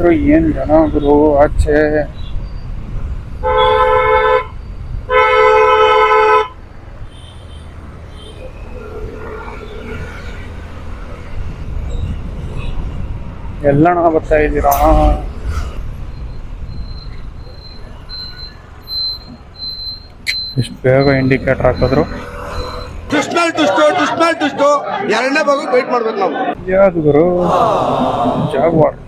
ಯಾರಾದ್ರೂ ಏನ್ ಜನ ಗುರು ಆಚೆ ಎಲ್ಲಣ ಬರ್ತಾ ಇದ್ದೀರಾ? ಎಷ್ಟು ಬೇಗ ಇಂಡಿಕೇಟರ್ ಹಾಕಿದ್ರು. ಎರಡನೇ ಭಾಗ ವೇಟ್ ಮಾಡ್ಬೇಕು ನಾವು. ಯಾವ್ದು ಗುರು? ಜಾಗ್ವಾರ್.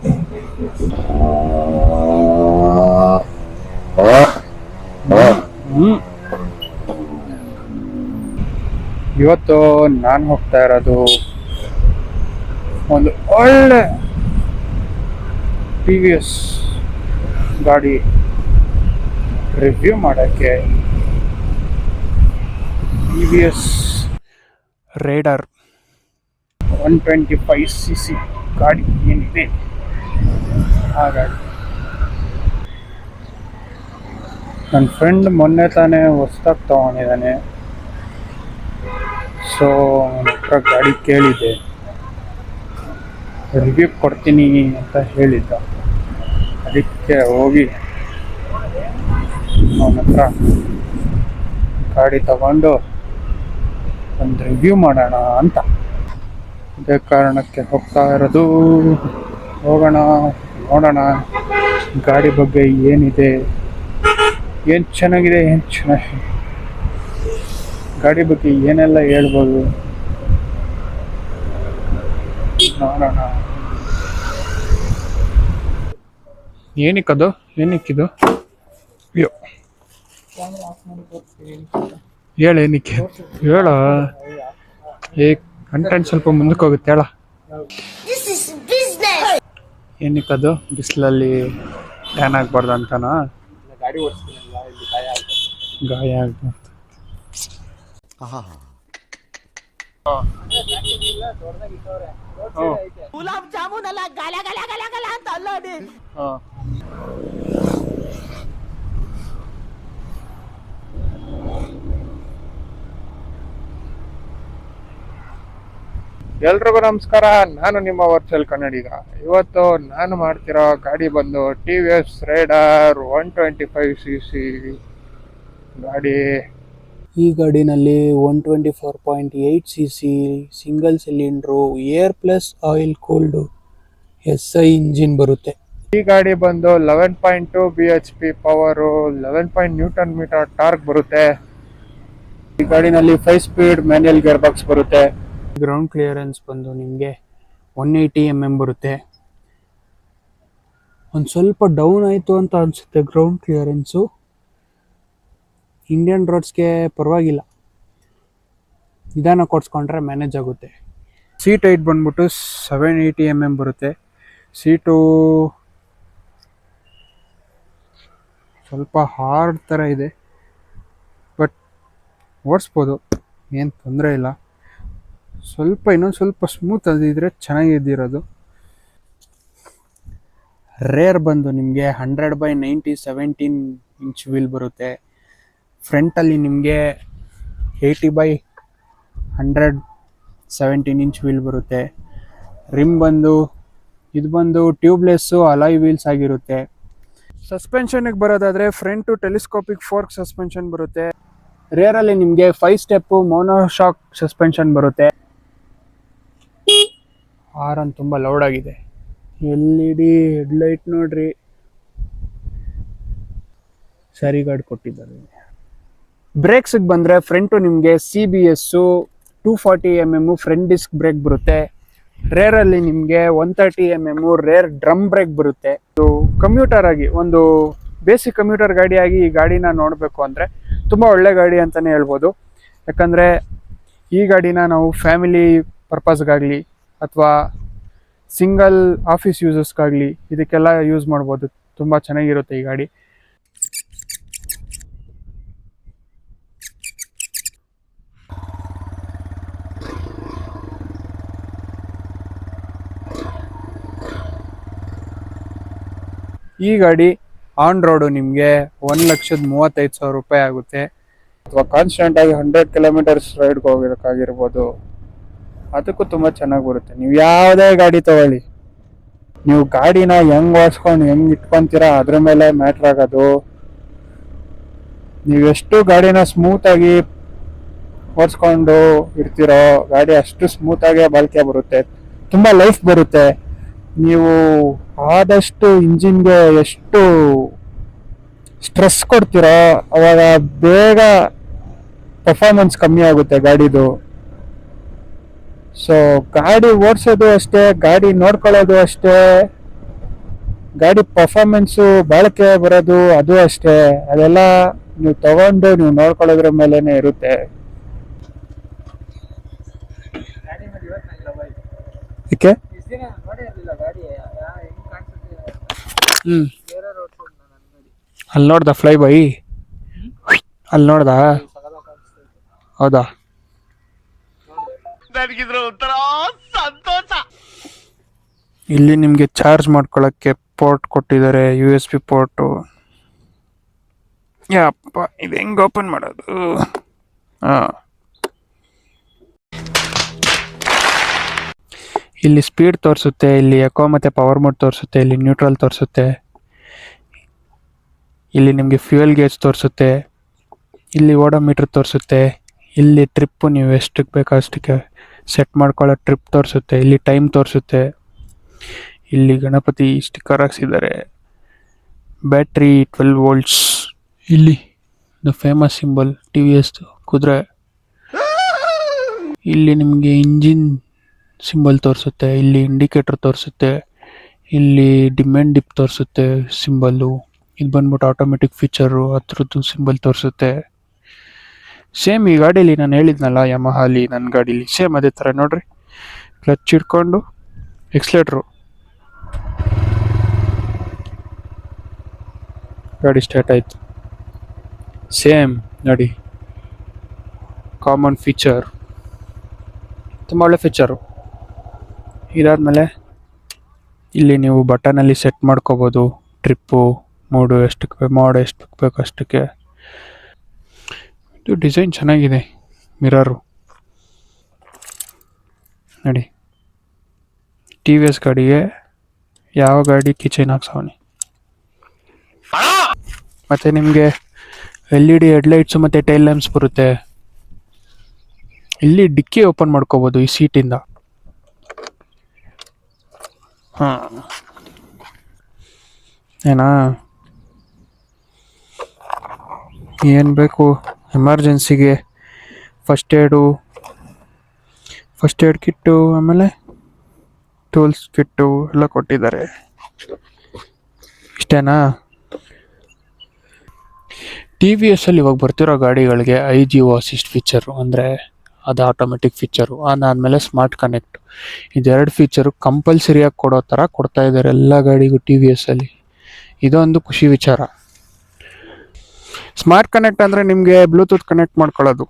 ಇವತ್ತು ನಾನು ಹೋಗ್ತಾ ಇರೋದು ಒಂದು ಒಳ್ಳೆ ಟಿ ವಿ ಎಸ್ ಗಾಡಿ ರಿವ್ಯೂ ಮಾಡೋಕ್ಕೆ T V S Raider. One twenty five C C ಗಾಡಿ ಏನಿದೆ? ಗಾಡಿ ನನ್ನ ಫ್ರೆಂಡ್ ಮೊನ್ನೆ ತಾನೇ ಹೊಸ್ದಾಗಿ ತೊಗೊಂಡಿದ್ದಾನೆ. ಸೊ ಹತ್ರ ಗಾಡಿ ಕೇಳಿದೆ ರಿವ್ಯೂ ಕೊಡ್ತೀನಿ ಅಂತ ಹೇಳಿದ್ದ. ಅದಕ್ಕೆ ಹೋಗಿ ಅವನ ಹತ್ರ ಗಾಡಿ ತಗೊಂಡು ಒಂದು ರಿವ್ಯೂ ಮಾಡೋಣ ಅಂತ. ಅದೇ ಕಾರಣಕ್ಕೆ ಹೋಗ್ತಾ ಇರೋದು. ಹೋಗೋಣ, ನೋಡೋಣ. ಗಾಡಿ ಬಗ್ಗೆ ಏನಿದೆ? ಏನು ಚೆನ್ನಾಗಿದೆ, ಏನು ಚೆನ್ನಾಗಿ ಗಾಡಿ ಬಗ್ಗೆ ಏನೆಲ್ಲ ಹೇಳ್ಬೋದು? ನೋಡೋಣ. ಏನಕ್ಕದು ಏನಕ್ಕಿದು ಅಯ್ಯೋ. ಹೇಳ ಏನಕ್ಕೆ? ಹೇಳ. ಏ ಕಂಟೆಂಟ್ ಸ್ವಲ್ಪ ಮುಂದಕ್ಕೆ ಹೋಗುತ್ತೆ, ಹೇಳ. ಏನಕ್ಕದು? ಬಿಸಿಲಲ್ಲಿ ಟ್ಯಾನ್ ಆಗ್ಬಾರ್ದು ಅಂತನಾ? ಗಾಯ ಆಗ್ಬಾರ್ದು. ಗುಲಾಬ್ ಜಾಮೂನ್ ಅಲ್ಲ ಗಲ ಗಲ ಗಲ ಗಲ ಅಂತ ಅಲ್ಲೋಡಿ. ಎಲ್ರಿಗೂ ನಮಸ್ಕಾರ. ನಾನು ನಿಮ್ಮ ವರ್ಚುವಲ್ ಕನ್ನಡಿಗ. ಇವತ್ತು ನಾನು ಮಾಡ್ತಿರೋ ಗಾಡಿ ಬಂದು T V S Raider one twenty five C C ಗಾಡಿ. ಈ ಗಾಡಿನಲ್ಲಿ one twenty four point eight C C single cylinder air plus oil cooled S I engine ಬರುತ್ತೆ. ಈ ಗಾಡಿ ಬಂದು eleven point two B H P power eleven point newton metre torque ಬರುತ್ತೆ. ಈ ಗಾಡಿನಲ್ಲಿ five speed manual gear box ಬರುತ್ತೆ. Ground clearance ಬಂದು ನಿಮಗೆ one eighty M M ಬರುತ್ತೆ. ಒಂದು ಸ್ವಲ್ಪ ಡೌನ್ ಆಯಿತು ಅಂತ ಅನಿಸುತ್ತೆ ಗ್ರೌಂಡ್ ಕ್ಲಿಯರೆನ್ಸು ಇಂಡಿಯನ್ ರೋಡ್ಸ್ಗೆ ಪರವಾಗಿಲ್ಲ. ನಿಧಾನ ಕೊಡ್ಸ್ಕೊಂಡ್ರೆ ಮ್ಯಾನೇಜ್ ಆಗುತ್ತೆ. ಸೀಟ್ ಹೈಟ್ ಬಂದ್ಬಿಟ್ಟು ಸೆವೆನ್ ಏಯ್ಟಿ ಎಂ ಎಂ ಬರುತ್ತೆ. ಸೀಟು ಸ್ವಲ್ಪ ಹಾರ್ಡ್ ಥರ ಇದೆ. ಬಟ್ ಓಡಿಸ್ಬೋದು. ಏನು ತೊಂದರೆ ಇಲ್ಲ. ಸ್ವಲ್ಪ ಇನ್ನೊಂದು ಸ್ವಲ್ಪ ಸ್ಮೂತ್ ಅದಿದ್ರೆ ಚೆನ್ನಾಗಿದ್ದಿರೋದು. ರೇರ್ ಬಂದು ನಿಮಗೆ hundred by ninety seventeen inch wheel ಬರುತ್ತೆ. ಫ್ರಂಟಲ್ಲಿ ನಿಮಗೆ eighty by hundred seventeen inch wheel ಬರುತ್ತೆ. ರಿಮ್ ಬಂದು, ಇದು ಬಂದು ಟ್ಯೂಬ್ಲೆಸ್ಸು ಅಲಾಯ್ ವೀಲ್ಸ್ ಆಗಿರುತ್ತೆ. ಸಸ್ಪೆನ್ಷನ್ಗೆ ಬರೋದಾದರೆ ಫ್ರಂಟು ಟೆಲಿಸ್ಕೋಪಿಕ್ ಫೋರ್ಕ್ ಸಸ್ಪೆನ್ಷನ್ ಬರುತ್ತೆ. ರೇರಲ್ಲಿ ನಿಮಗೆ ಫೈವ್ ಸ್ಟೆಪ್ಪು ಮೋನೋಶಾಕ್ ಸಸ್ಪೆನ್ಷನ್ ಬರುತ್ತೆ. ಹಾರನ್ ತುಂಬ ಲೌಡ್ ಆಗಿದೆ. ಎಲ್ ಇ ಡಿ ಹೆಡ್ಲೈಟ್ ನೋಡ್ರಿ. ಸರಿ ಗಾರ್ಡ್ ಕೊಟ್ಟಿದ್ದಾರೆ ಬ್ರೇಕ್ಸಿಗೆ ಬಂದರೆ ಫ್ರಂಟು ನಿಮಗೆ C B S two forty M M front disc brake ಬರುತ್ತೆ. ರೇರಲ್ಲಿ ನಿಮಗೆ one thirty M M rear drum brake ಬರುತ್ತೆ. ಇದು ಕಮ್ಯೂಟರ್ ಆಗಿ ಒಂದು ಬೇಸಿಕ್ ಕಂಪ್ಯೂಟರ್ ಗಾಡಿಯಾಗಿ ಈ ಗಾಡಿನ ನೋಡಬೇಕು ಅಂದರೆ ತುಂಬ ಒಳ್ಳೆ ಗಾಡಿ ಅಂತಲೇ ಹೇಳ್ಬೋದು. ಯಾಕಂದರೆ ಈ ಗಾಡಿನ ನಾವು ಫ್ಯಾಮಿಲಿ ಪರ್ಪಸ್ಗಾಗಲಿ ಅಥವಾ ಸಿಂಗಲ್ ಆಫೀಸ್ ಯೂಸಸ್ಗಾಗಲಿ ಇದಕ್ಕೆಲ್ಲ ಯೂಸ್ ಮಾಡ್ಬೋದು. ತುಂಬ ಚೆನ್ನಾಗಿರುತ್ತೆ ಈ ಗಾಡಿ. ಈ ಗಾಡಿ ಆನ್ ರೋಡು ನಿಮಗೆ ಒಂದು ಲಕ್ಷದ ಮೂವತ್ತೈದು ಸಾವಿರ ರೂಪಾಯಿ ಆಗುತ್ತೆ. ಅಥವಾ ಕಾನ್ಸ್ಟೆಂಟ್ ಆಗಿ ಹಂಡ್ರೆಡ್ ಕಿಲೋಮೀಟರ್ಸ್ ರೈಡ್ಗೆ ಹೋಗಿರೋಕ್ಕಾಗಿರ್ಬೋದು. ಅದಕ್ಕೂ ತುಂಬ ಚೆನ್ನಾಗಿ ಬರುತ್ತೆ. ನೀವು ಯಾವುದೇ ಗಾಡಿ ತಗೊಳ್ಳಿ. ನೀವು ಗಾಡಿನ ಹೆಂಗ್ ಓಡಿಸ್ಕೊಂಡು ಹೆಂಗ್ ಇಟ್ಕೊಂತೀರಾ ಅದ್ರ ಮೇಲೆ ಮ್ಯಾಟ್ರ್ ಆಗೋದು. ನೀವೆಷ್ಟು ಗಾಡಿನ ಸ್ಮೂತಾಗಿ ಓಡಿಸ್ಕೊಂಡು ಇರ್ತೀರೋ ಗಾಡಿ ಅಷ್ಟು ಸ್ಮೂತ್ ಆಗಿ ಬಾಳಿಕೆ ಬರುತ್ತೆ. ತುಂಬಾ ಲೈಫ್ ಬರುತ್ತೆ. ನೀವು ಆದಷ್ಟು ಇಂಜಿನ್ಗೆ ಎಷ್ಟು ಸ್ಟ್ರೆಸ್ ಕೊಡ್ತೀರೋ, ಅವಾಗ ಬೇಗ ಪರ್ಫಾರ್ಮೆನ್ಸ್ ಕಮ್ಮಿ ಆಗುತ್ತೆ ಗಾಡಿದು. ಸೊ ಗಾಡಿ ಓಡಿಸೋದು ಅಷ್ಟೇ, ಗಾಡಿ ನೋಡ್ಕೊಳ್ಳೋದು ಅಷ್ಟೇ, ಗಾಡಿ ಪರ್ಫಾರ್ಮೆನ್ಸು ಬಾಳಿಕೆ ಬರೋದು ಅದು ಅಷ್ಟೇ. ಅದೆಲ್ಲ ನೀವು ತಗೊಂಡು ನೀವು ನೋಡ್ಕೊಳ್ಳೋದ್ರ ಮೇಲೇ ಇರುತ್ತೆ. Okay hmm. ಅಲ್ಲಿ ನೋಡ್ದ ಫ್ಲೈ ಬೈ ಅಲ್ಲಿ ನೋಡ್ದ? ಹೌದಾ? ನನಗಿದ್ರ ಒಂಥರ ಸಂತೋಷ. ಇಲ್ಲಿ ನಿಮಗೆ ಚಾರ್ಜ್ ಮಾಡ್ಕೊಳ್ಳೋಕ್ಕೆ ಪೋರ್ಟ್ ಕೊಟ್ಟಿದ್ದಾರೆ ಯು ಎಸ್ ಬಿ ಪೋರ್ಟು ಯಪ್ಪ, ಇದು ಹೆಂಗೆ ಓಪನ್ ಮಾಡೋದು? ಹಾಂ. ಇಲ್ಲಿ ಸ್ಪೀಡ್ ತೋರಿಸುತ್ತೆ, ಇಲ್ಲಿ ಎಕೋ ಮತ್ತು ಪವರ್ ಮೋಡ್ ತೋರಿಸುತ್ತೆ, ಇಲ್ಲಿ ನ್ಯೂಟ್ರಲ್ ತೋರಿಸುತ್ತೆ. ಇಲ್ಲಿ ನಿಮಗೆ ಫ್ಯೂಯಲ್ ಗೇಜ್ ತೋರಿಸುತ್ತೆ. ಇಲ್ಲಿ ಓಡೋಮೀಟ್ರ್ ತೋರಿಸುತ್ತೆ. ಇಲ್ಲಿ ಟ್ರಿಪ್ಪು ನೀವು ಎಷ್ಟಕ್ಕೆ ಬೇಕೋ ಅಷ್ಟಕ್ಕೆ. ಸೆಟ್ ಮಾಡ್ಕೊಳ್ಳೋ ಟ್ರಿಪ್ ತೋರಿಸುತ್ತೆ, ಇಲ್ಲಿ ಟೈಮ್ ತೋರಿಸುತ್ತೆ. ಇಲ್ಲಿ ಗಣಪತಿ ಸ್ಟಿಕ್ಕರ್ ಹಾಕ್ಸಿದ್ದಾರೆ. ಬ್ಯಾಟ್ರಿ ಟ್ವೆಲ್ ವೋಲ್ಟ್ಸ್ ಇಲ್ಲಿ the famous symbol T V S ಕುದುರೆ. ಇಲ್ಲಿ ನಿಮಗೆ ಇಂಜಿನ್ ಸಿಂಬಲ್ ತೋರಿಸುತ್ತೆ, ಇಲ್ಲಿ ಇಂಡಿಕೇಟರ್ ತೋರಿಸುತ್ತೆ, ಇಲ್ಲಿ ಡಿಮ್ಯಾಂಡ್ ಡಿಪ್ ತೋರಿಸುತ್ತೆ ಸಿಂಬಲ್ಲು ಇದು ಬಂದ್ಬಿಟ್ಟು ಆಟೋಮೆಟಿಕ್ ಫೀಚರು ಹತ್ರದ್ದು ಸಿಂಬಲ್ ತೋರಿಸುತ್ತೆ. ಸೇಮ್ ಈ ಗಾಡೀಲಿ ನಾನು ಹೇಳಿದ್ನಲ್ಲ ಯಮಹಾಲಿ ನನ್ನ ಗಾಡೀಲಿ. ಸೇಮ್ ಅದೇ ಥರ ನೋಡ್ರಿ. ಕ್ಲಚ್ ಹಿಡ್ಕೊಂಡು ಎಕ್ಸ್ಲೇಟ್ರು ಗಾಡಿ ಸ್ಟಾರ್ಟ್ ಆಯಿತು. ಸೇಮ್ ನೋಡಿ. ಕಾಮನ್ ಫೀಚರ್ ತುಂಬ ಒಳ್ಳೆ ಫೀಚರು ಇದಾದಮೇಲೆ ಇಲ್ಲಿ ನೀವು ಬಟನಲ್ಲಿ ಸೆಟ್ ಮಾಡ್ಕೋಬೋದು. ಟ್ರಿಪ್ಪು ಮೂಡು ಎಷ್ಟಕ್ಕೆ ಮೋಡ್ ಎಷ್ಟು ಬೇಕು ಅಷ್ಟಕ್ಕೆ. ಇದು ಡಿಸೈನ್ ಚೆನ್ನಾಗಿದೆ, ಮಿರರು. ನೋಡಿ. ಟಿ ವಿ ಎಸ್ ಗಾಡಿಗೆ ಯಾವ ಗಾಡಿ ಕಿಚನ್ ಹಾಕ್ಸವನಿ. ಮತ್ತು ನಿಮಗೆ ಎಲ್ ಇ ಡಿ ಹೆಡ್ಲೈಟ್ಸು ಮತ್ತು ಟೈಲ್ ಲ್ಯಾಂಪ್ಸ್ ಬರುತ್ತೆ. ಇಲ್ಲಿ ಡಿಕ್ಕಿ ಓಪನ್ ಮಾಡ್ಕೋಬೋದು ಈ ಸೀಟಿಂದ. ಹಾಂ. ಏನಾ? ಏನು ಬೇಕು? ಎಮರ್ಜೆನ್ಸಿಗೆ first aid first aid kit ಆಮೇಲೆ ಟೂಲ್ಸ್ ಕಿಟ್ಟು ಎಲ್ಲ ಕೊಟ್ಟಿದ್ದಾರೆ. ಇಷ್ಟೇನಾ? ಟಿ ವಿ ಎಸ್ ಅಲ್ಲಿ ಇವಾಗ ಬರ್ತಿರೋ ಗಾಡಿಗಳಿಗೆ I G O assist feature ಅಂದರೆ ಅದು ಆಟೋಮೆಟಿಕ್ ಫೀಚರು ಅದಾದಮೇಲೆ ಸ್ಮಾರ್ಟ್ ಕನೆಕ್ಟ್ ಇದೆರಡು ಫೀಚರು ಕಂಪಲ್ಸರಿಯಾಗಿ ಕೊಡೋ ಥರ ಕೊಡ್ತಾ ಇದ್ದಾರೆ ಎಲ್ಲ ಗಾಡಿಗೂ ಟಿ ವಿ ಎಸ್ಸಲ್ಲಿ ಇದೊಂದು ಖುಷಿ ವಿಚಾರ. ಸ್ಮಾರ್ಟ್ ಕನೆಕ್ಟ್ ಅಂದರೆ ನಿಮಗೆ ಬ್ಲೂಟೂತ್ ಕನೆಕ್ಟ್ ಮಾಡ್ಕೊಳ್ಳೋದು.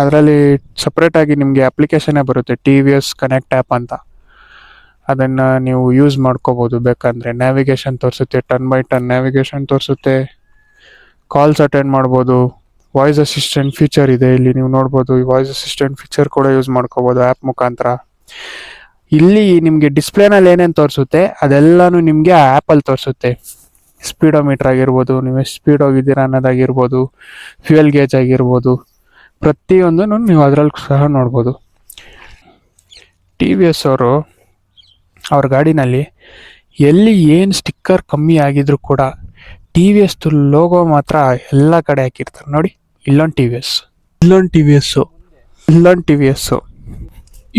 ಅದರಲ್ಲಿ ಸಪ್ರೇಟಾಗಿ ನಿಮಗೆ ಅಪ್ಲಿಕೇಶನೇ ಬರುತ್ತೆ T V S connect app ಅಂತ. ಅದನ್ನು ನೀವು ಯೂಸ್ ಮಾಡ್ಕೋಬೋದು. ಬೇಕಂದರೆ ನ್ಯಾವಿಗೇಷನ್ ತೋರಿಸುತ್ತೆ ಟರ್ನ್ ಬೈ ಟರ್ನ್ ನ್ಯಾವಿಗೇಷನ್ ತೋರಿಸುತ್ತೆ. ಕಾಲ್ಸ್ ಅಟೆಂಡ್ ಮಾಡ್ಬೋದು. ವಾಯ್ಸ್ ಅಸಿಸ್ಟೆಂಟ್ ಫೀಚರ್ ಇದೆ, ಇಲ್ಲಿ ನೀವು ನೋಡ್ಬೋದು. ಈ ವಾಯ್ಸ್ ಅಸಿಸ್ಟೆಂಟ್ ಫೀಚರ್ ಕೂಡ ಯೂಸ್ ಮಾಡ್ಕೋಬೋದು ಆ್ಯಪ್ ಮುಖಾಂತರ. ಇಲ್ಲಿ ನಿಮಗೆ ಡಿಸ್ಪ್ಲೇನಲ್ಲಿ ಏನೇನು ತೋರಿಸುತ್ತೆ, ಅದೆಲ್ಲನೂ ನಿಮಗೆ ಆ ಆ್ಯಪಲ್ಲಿ ತೋರಿಸುತ್ತೆ. ಸ್ಪೀಡೋಮೀಟ್ರ್ ಆಗಿರ್ಬೋದು ನೀವು ಎಷ್ಟು ಸ್ಪೀಡ್ ಹೋಗಿದ್ದೀರಾ ಅನ್ನೋದಾಗಿರ್ಬೋದು ಫ್ಯೂಯಲ್ ಗೇಜ್ ಆಗಿರ್ಬೋದು ಪ್ರತಿಯೊಂದನ್ನು ನೀವು ಅದರಲ್ಲಿ ಸಹ ನೋಡ್ಬೋದು. ಟಿ ವಿ ಎಸ್ ಅವರು ಅವ್ರ ಗಾಡಿನಲ್ಲಿ ಎಲ್ಲಿ ಏನು ಸ್ಟಿಕ್ಕರ್ ಕಮ್ಮಿ ಆಗಿದ್ರೂ ಕೂಡ ಟಿ ವಿ ಎಸ್ದು ಲೋಗೋ ಮಾತ್ರ ಎಲ್ಲ ಕಡೆ ಹಾಕಿರ್ತಾರೆ. ನೋಡಿ ಇಲ್ಲೊಂದು ಟಿ ವಿ ಎಸ್ ಇಲ್ಲೊಂದು ಟಿ ವಿ ಎಸ್ಸು ಇಲ್ಲೊಂದು ಟಿ ವಿ ಎಸ್ಸು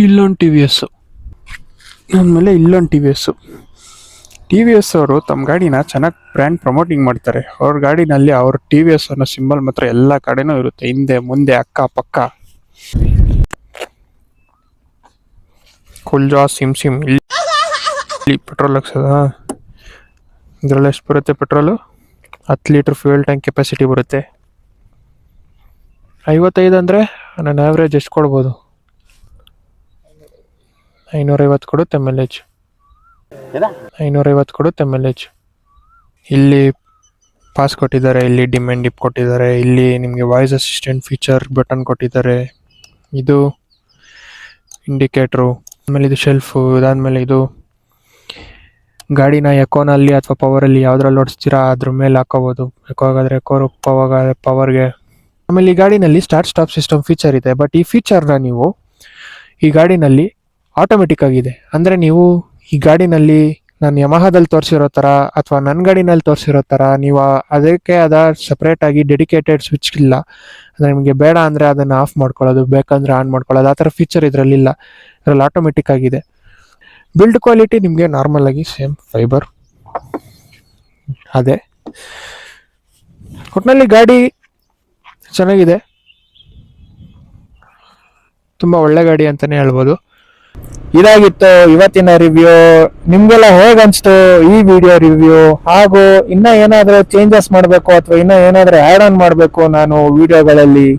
ಇಲ್ಲೊಂದು ಟಿ ವಿ ಎಸ್ಸು ಆಮೇಲೆ ಇಲ್ಲೊಂದು T V S T V S ಅವರು ತಮ್ಮ ಗಾಡಿನ ಚೆನ್ನಾಗಿ ಬ್ರ್ಯಾಂಡ್ ಪ್ರಮೋಟಿಂಗ್ ಮಾಡ್ತಾರೆ. ಅವ್ರ ಗಾಡಿನಲ್ಲಿ ಅವ್ರ ಟಿ ವಿ ಎಸ್ ಅನ್ನೋ ಸಿಂಬಲ್ ಮಾತ್ರ ಎಲ್ಲ ಕಡೆನೂ ಇರುತ್ತೆ. ಹಿಂದೆ, ಮುಂದೆ, ಅಕ್ಕ, ಪಕ್ಕ. ಕುಲ್ಜಾ ಸಿಮ್ ಸಿಮ್ ಇಲ್ಲಿ ಪೆಟ್ರೋಲ್ ಹಾಕ್ಸದ? ಇದರಲ್ಲಿ ಎಷ್ಟು ಬರುತ್ತೆ ಪೆಟ್ರೋಲು ಹತ್ತು ಲೀಟ್ರ್ ಫ್ಯೂಯಲ್ ಟ್ಯಾಂಕ್ ಕೆಪಾಸಿಟಿ ಬರುತ್ತೆ. ಐವತ್ತೈದು ಅಂದರೆ ನನ್ನ ಆ್ಯಾವ್ರೇಜ್ ಎಷ್ಟು ಕೊಡ್ಬೋದು? ಐನೂರೈವತ್ತು ಕೊಡುತ್ತೆ ಮೈಲೇಜ್ ಐನೂರೈವತ್ತು ಕೊಡುತ್ತೆ ಮೈಲೇಜ್ ಇಲ್ಲಿ ಪಾಸ್ ಕೊಟ್ಟಿದ್ದಾರೆ, ಇಲ್ಲಿ ಡಿಮ್ಯಾಂಡ್ ಡಿಪ್ ಕೊಟ್ಟಿದ್ದಾರೆ, ಇಲ್ಲಿ ನಿಮಗೆ ವಾಯ್ಸ್ ಅಸಿಸ್ಟೆಂಟ್ ಫೀಚರ್ ಬಟನ್ ಕೊಟ್ಟಿದ್ದಾರೆ. ಇದು ಇಂಡಿಕೇಟ್ರು ಆಮೇಲೆ ಇದು ಶೆಲ್ಫು ಇದಾದಮೇಲೆ ಇದು ಗಾಡಿನ ಎಕೋನಲ್ಲಿ ಅಥವಾ ಪವರಲ್ಲಿ ಯಾವ್ದ್ರಲ್ಲಿ ಓಡಿಸ್ತೀರಾ, ಅದ್ರ ಮೇಲೆ ಹಾಕೋಬೋದು. ಎಕೋ ಆಗಾದ್ರೆ ಎಕೋ ಪವಾಗ ಪವರ್ಗೆ ಆಮೇಲೆ ಈ ಗಾಡಿನಲ್ಲಿ ಸ್ಟಾರ್ಟ್ ಸ್ಟಾಪ್ ಸಿಸ್ಟಮ್ ಫೀಚರ್ ಇದೆ ಬಟ್ ಈ ಫೀಚರ್ನ ನೀವು ಈ ಗಾಡಿನಲ್ಲಿ ಆಟೋಮೆಟಿಕ್ ಆಗಿದೆ. ಅಂದರೆ ನೀವು ಈ ಗಾಡಿನಲ್ಲಿ ನಾನು ಯಮಹದಲ್ಲಿ ತೋರಿಸಿರೋ ಥರ ಅಥವಾ ನನ್ನ ಗಾಡಿನಲ್ಲಿ ತೋರಿಸಿರೋ ಥರ ನೀವು ಅದಕ್ಕೆ ಅದ ಸಪ್ರೇಟಾಗಿ ಡೆಡಿಕೇಟೆಡ್ ಸ್ವಿಚ್ ಇಲ್ಲ. ಅಂದರೆ ನಿಮಗೆ ಬೇಡ ಅಂದರೆ ಅದನ್ನು ಆಫ್ ಮಾಡ್ಕೊಳ್ಳೋದು, ಬೇಕಂದರೆ ಆನ್ ಮಾಡ್ಕೊಳ್ಳೋದು, ಆ ಥರ ಫೀಚರ್ ಇದರಲ್ಲಿ ಇಲ್ಲ. ಇದರಲ್ಲಿ ಆಟೋಮೆಟಿಕ್ ಆಗಿದೆ. ಬಿಲ್ಡ್ ಕ್ವಾಲಿಟಿ ನಿಮಗೆ ನಾರ್ಮಲ್ ಆಗಿ ಸೇಮ್ ಫೈಬರ್ ಅದೇ. ಒಟ್ಟಿನಲ್ಲಿ ಗಾಡಿ ಚೆನ್ನಾಗಿದೆ. ತುಂಬ ಒಳ್ಳೆ ಗಾಡಿ ಅಂತಲೇ ಹೇಳ್ಬೋದು. ಇದಾಗಿತ್ತು ಇವತ್ತಿನ ರಿವ್ಯೂ ನಿಮ್ಗೆಲ್ಲ ಹೇಗನ್ಸ್ತು ಈ ವಿಡಿಯೋ ರಿವ್ಯೂ ಹಾಗೂ ಇನ್ನ ಏನಾದರೂ ಚೇಂಜಸ್ ಮಾಡಬೇಕು ಅಥವಾ ಇನ್ನ ಏನಾದರೂ ಆ್ಯಡ್ ಆನ್ ಮಾಡಬೇಕು ನಾನು ವಿಡಿಯೋಗಳಲ್ಲಿ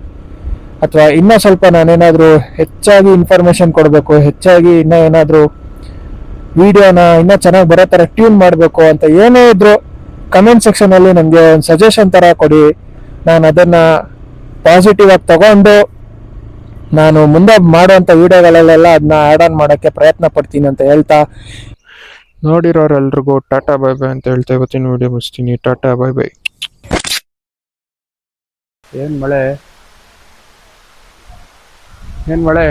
ಅಥವಾ ಇನ್ನೂ ಸ್ವಲ್ಪ ನಾನೇನಾದರೂ ಹೆಚ್ಚಾಗಿ ಇನ್ಫಾರ್ಮೇಶನ್ ಕೊಡಬೇಕು, ಹೆಚ್ಚಾಗಿ ಇನ್ನೂ ಏನಾದರೂ ವಿಡಿಯೋನ ಇನ್ನೂ ಚೆನ್ನಾಗಿ ಬರೋ ಥರ ಟ್ಯೂನ್ ಮಾಡಬೇಕು ಅಂತ ಏನೇ ಇದ್ರು ಕಮೆಂಟ್ ಸೆಕ್ಷನಲ್ಲಿ ನನಗೆ ಒಂದು ಸಜೆಷನ್ ಥರ ಕೊಡಿ. ನಾನು ಅದನ್ನು ಪಾಸಿಟಿವ್ ಆಗಿ ತಗೊಂಡು ನಾನು ಮುಂದೆ ಮಾಡುವಂಥ ವಿಡಿಯೋಗಳಲ್ಲೆಲ್ಲ ಅದನ್ನ ಆ್ಯಡ್ ಆನ್ ಮಾಡೋಕ್ಕೆ ಪ್ರಯತ್ನ ಪಡ್ತೀನಿ ಅಂತ ಹೇಳ್ತಾ. ನೋಡಿರೋರೆಲ್ರಿಗೂ ಟಾಟಾ ಬೈ ಬೈ ಅಂತ ಹೇಳ್ತಾ ಇವತ್ತಿನ ವಿಡಿಯೋ ಮುಗಿಸ್ತೀನಿ. ಟಾಟಾ ಬೈ ಬೈ ಏನ್ ಮಳೆ? ಏನ್ ಮಳೆ?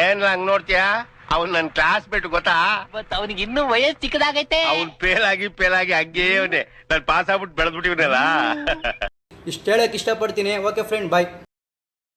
ಏನ್ ಹಂಗ್ ನೋಡ್ತೀಯ? ಅವ್ನ್ ನನ್ ಕ್ಲಾಸ್ ಬಿಟ್ಟು ಗೊತ್ತಾ? ಬಟ್ ಅವನಿಗೆ ಇನ್ನು ವಯಸ್ಸು ಚಿಕ್ಕದಾಗೈತೆ. ಅವ್ನ್ ಫೇಲ್ ಆಗಿ ಫೇಲ್ ಆಗಿ ಹಂಗೇ ಅವನೇ ನಾನ್ ಪಾಸ್ ಆಗ್ಬಿಟ್ಟು ಬೆಳೆದ್ಬಿಟ್ಟಿವನಲ್ಲ. ಇಷ್ಟು ಹೇಳಕ್ಕೆ ಇಷ್ಟಪಡ್ತೀನಿ. Okay friend bye